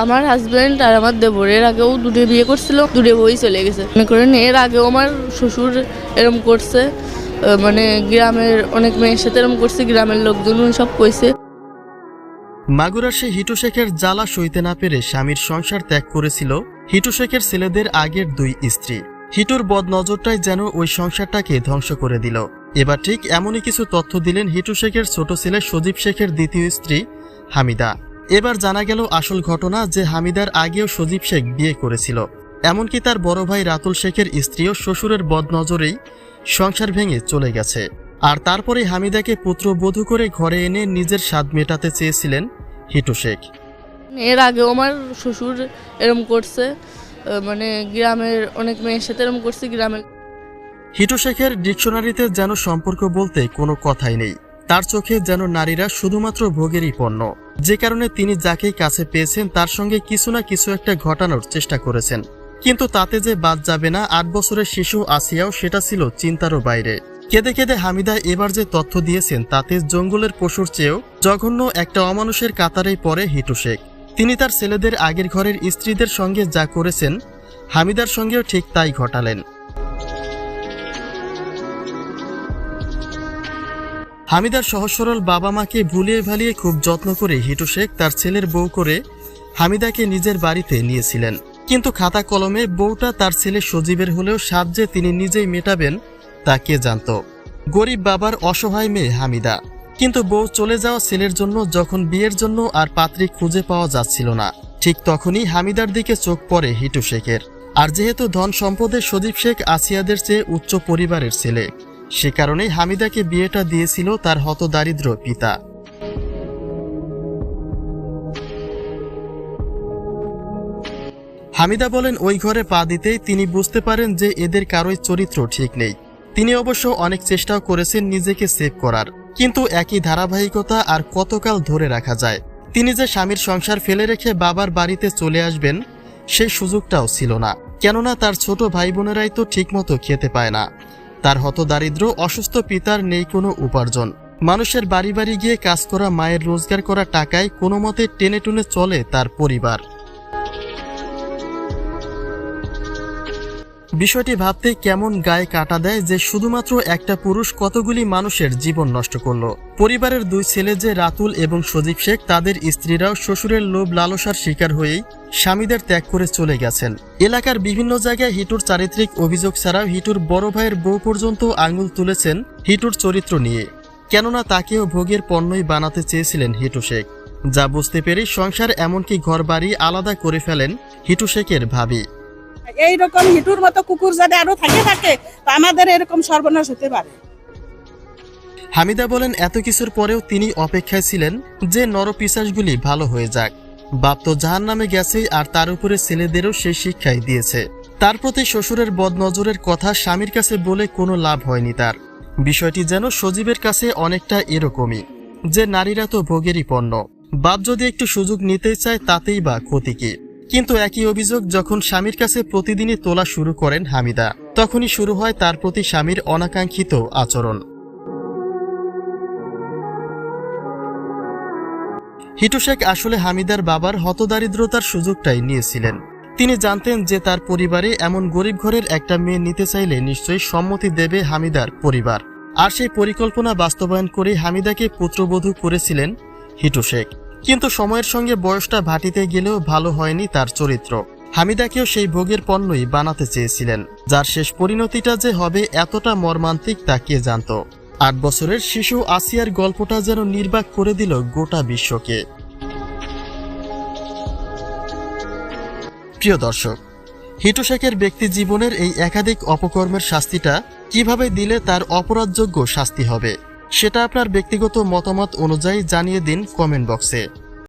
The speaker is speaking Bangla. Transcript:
আমার হাজব্যান্ড আর আমার দেবর এর আগেও দুটো বিয়ে করছিল, দুটো বই চলে গেছে। মনে করেন, এর আগেও আমার শ্বশুর এরম করছে মানে গ্রামের অনেক মেয়ের সাথে এরম করছে, গ্রামের লোকজন সব কইছে। মাগুরা সে হিটু শেখের জ্বালা সইতে না পেরে স্বামীর সংসার ত্যাগ করেছিল হিটু শেখের ছেলেদের আগের দুই স্ত্রী। হিটুর বদনজরটাই যেন ওই সংসারটাকে ধ্বংস করে দিল। এবার ঠিক এমনই কিছু তথ্য দিলেন হিটু শেখের ছোট ছেলে সজীব শেখের দ্বিতীয় স্ত্রী হামিদা। এবার জানা গেল আসল ঘটনা যে হামিদার আগেও সজীব শেখ বিয়ে করেছিল। এমনকি তার বড় ভাই রাতুল শেখের স্ত্রীও শ্বশুরের বদনজরেই সংসার ভেঙে চলে গেছে। আর তারপরে হামিদাকে পুত্রবধূ করে ঘরে এনে নিজের স্বাদ মেটাতে চেয়েছিলেন হিটু শেখ। এর আগেও আমার শ্বশুর এরম করছে মানে গ্রামের অনেক মেয়ের সাথে এরম করছে গ্রামের হিটু শেখের ডিকশনারিতে যেন সম্পর্ক বলতে কোনো কথাই নেই। তার চোখে যেন নারীরা শুধুমাত্র ভোগেরই পণ্য। যে কারণে তিনি যাকেই কাছে পেয়েছেন, তার সঙ্গে কিছু না কিছু একটা ঘটানোর চেষ্টা করেছেন। কিন্তু তাতে যে বাদ যাবে না, আট বছরের শিশু আসিয়াও সেটা ছিল চিন্তারও বাইরে। কেঁদে কেঁদে হামিদা এবার যে তথ্য দিয়েছেন, তাতে জঙ্গলের পশুর চেয়েও জঘন্য একটা অমানুষের কাতারেই পড়ে হিটু শেখ। তিনি তার ছেলেদের আগের ঘরের স্ত্রীদের সঙ্গে যা করেছেন, হামিদার সঙ্গেও ঠিক তাই ঘটালেন। হামিদার সহজ সরল বাবা মাকে ভুলিয়ে ভালিয়ে খুব যত্ন করে হিটু শেখ তার ছেলের বউ করে হামিদাকে নিজের বাড়িতে নিয়েছিলেন। কিন্তু খাতা কলমে বউটা তার ছেলে সজীবের হলেও সাত যে তিনি নিজেই মেটাবেন তা কে জানত? গরিব বাবার অসহায় মেয়ে হামিদা। কিন্তু বউ চলে যাওয়া ছেলের জন্য যখন বিয়ের জন্য আর পাত্রী খুঁজে পাওয়া যাচ্ছিল না, ঠিক তখনই হামিদার দিকে চোখ পড়ে হিটু শেখের। আর যেহেতু ধন সম্পদে সজীব শেখ আসিয়াদের চেয়ে উচ্চ পরিবারের ছেলে সে কারণেই হামিদাকে বিয়েটা দিয়েছিল তার হতদারিদ্র পিতা। হামিদা বলেন, ওই ঘরে পা দিতেই তিনি বুঝতে পারেন যে এদের কারোই চরিত্র ঠিক নেই। তিনি অবশ্য অনেক চেষ্টাও করেছেন নিজেকে সেভ করার। কিন্তু একই ধারাবাহিকতা আর কতকাল ধরে রাখা যায়। তিনি যে স্বামীর সংসার ফেলে রেখে বাবার বাড়িতে চলে আসবেন, সেই সুযোগটাও ছিল না। কেননা তার ছোট ভাই বোনেরাই তো ঠিকমতো খেতে পায় না। তার হতদারিদ্র অসুস্থ পিতার নেই কোনো উপার্জন। মানুষের বাড়ি বাড়ি গিয়ে কাজ করা, মায়ের রোজগার করা টাকায় কোনো মতে টেনে টুনে চলে তার পরিবার। বিষয়টি ভাবতে কেমন গায়ে কাটা দেয় যে শুধুমাত্র একটা পুরুষ কতগুলি মানুষের জীবন নষ্ট করল? পরিবারের দুই ছেলে যে রাতুল এবং সজীব শেখ, তাদের স্ত্রীরাও শ্বশুরের লোভ লালসার শিকার হয়েই স্বামীদের ত্যাগ করে চলে গেছেন। এলাকার বিভিন্ন জায়গায় হিটুর চারিত্রিক অভিযোগ ছাড়াও হিটুর বড় ভাইয়ের বউ পর্যন্ত আঙুল তুলেছেন হিটুর চরিত্র নিয়ে। কেননা তাকেও ভোগের পণ্যই বানাতে চেয়েছিলেন হিটু শেখ। যা বুঝতে পেরে সংসার এমনকি ঘরবাড়ি আলাদা করে ফেলেন হিটু শেখের ভাবি। এইরকম হিটুর মতো কুকুর যদি আরও থাকে থাকে আমাদের এরকম সর্বনাশ হতে পারে। হামিদা বলেন, এত কিছুর পরেও তিনি অপেক্ষায় ছিলেন যে নরপিসাসগুলি ভালো হয়ে যাক। বাপ তো জাহান নামে গেছেই আর তার উপরে ছেলেদেরও সেই শিক্ষাই দিয়েছে। তার প্রতি শ্বশুরের বদনজরের কথা স্বামীর কাছে বলে কোনো লাভ হয়নি তার। বিষয়টি যেন সজীবের কাছে অনেকটা এরকমই, যে নারীরা তো ভোগেরই পণ্য। বাপ যদি একটু সুযোগ নিতে চায়, তাতেই বা ক্ষতি কি? কিন্তু একই অভিযোগ যখন স্বামীর কাছে প্রতিদিনই তোলা শুরু করেন হামিদা, তখনই শুরু হয় তার প্রতি স্বামীর অনাকাঙ্ক্ষিত আচরণ। হিটু শেখ আসলে হামিদার বাবার হতদারিদ্রতার সুযোগটাই নিয়েছিলেন। তিনি জানতেন যে তার পরিবারে এমন গরিব ঘরের একটা মেয়ে নিতে চাইলে নিশ্চয়ই সম্মতি দেবে হামিদার পরিবার। আর সেই পরিকল্পনা বাস্তবায়ন করে হামিদাকে পুত্রবধূ করেছিলেন হিটু শেখ। কিন্তু সময়ের সঙ্গে বয়সটা ভাটিতে গেলেও ভালো হয়নি তার চরিত্র। হামিদাকেও সেই ভোগের পণ্যই বানাতে চেয়েছিলেন, যার শেষ পরিণতিটা যে হবে এতটা মর্মান্তিক তা কে জানত। আট বছরের শিশু আসিয়ার গল্পটা যেন নির্বাক করে দিল গোটা বিশ্বকে। প্রিয় দর্শক, হিটু শেখের ব্যক্তি জীবনের এই একাধিক অপকর্মের শাস্তিটা কীভাবে দিলে তার অপরাধযোগ্য শাস্তি হবে? সেটা আপনার ব্যক্তিগত মতামত অনুযায়ী জানিয়ে দিন কমেন্ট বক্সে।